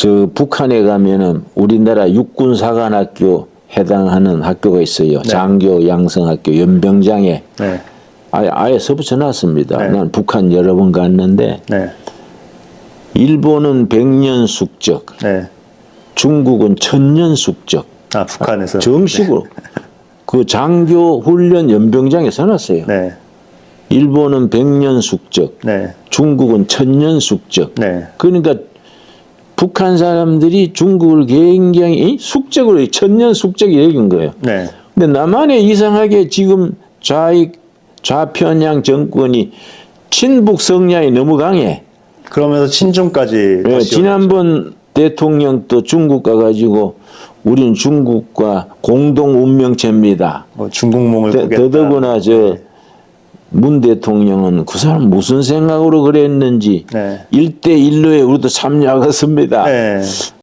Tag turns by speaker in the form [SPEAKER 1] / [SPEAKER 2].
[SPEAKER 1] 저 북한에 가면은 우리나라 육군사관학교 해당하는 학교가 있어요. 장교 양성학교 연병장에
[SPEAKER 2] 네.
[SPEAKER 1] 아예, 아예 써붙여 놨습니다.
[SPEAKER 2] 네.
[SPEAKER 1] 난 북한 여러 번 갔는데
[SPEAKER 2] 네.
[SPEAKER 1] 일본은 백년 숙적,
[SPEAKER 2] 네.
[SPEAKER 1] 중국은 천년 숙적.
[SPEAKER 2] 아, 북한에서.
[SPEAKER 1] 정식으로 그 장교 훈련 연병장에 써놨어요.
[SPEAKER 2] 네.
[SPEAKER 1] 일본은 백년 숙적,
[SPEAKER 2] 네.
[SPEAKER 1] 중국은 천년 숙적.
[SPEAKER 2] 네.
[SPEAKER 1] 그러니까 북한 사람들이 중국을 굉장히 숙적으로 천년 숙적 얘기인 거예요.
[SPEAKER 2] 네.
[SPEAKER 1] 근데 남한에 이상하게 지금 좌익 좌편향 정권이 친북 성향이 너무 강해.
[SPEAKER 2] 그러면서 친중까지.
[SPEAKER 1] 예,
[SPEAKER 2] 다시
[SPEAKER 1] 지난번 대통령도 중국 가가지고 우리는 중국과 공동 운명체입니다.
[SPEAKER 2] 뭐 중국몽을
[SPEAKER 1] 더-
[SPEAKER 2] 보겠다.
[SPEAKER 1] 더더구나 저 문 대통령은 그 사람 무슨 생각으로 그랬는지
[SPEAKER 2] 네.
[SPEAKER 1] 일대일로에 우리도 참여하겠습니다.
[SPEAKER 2] 네.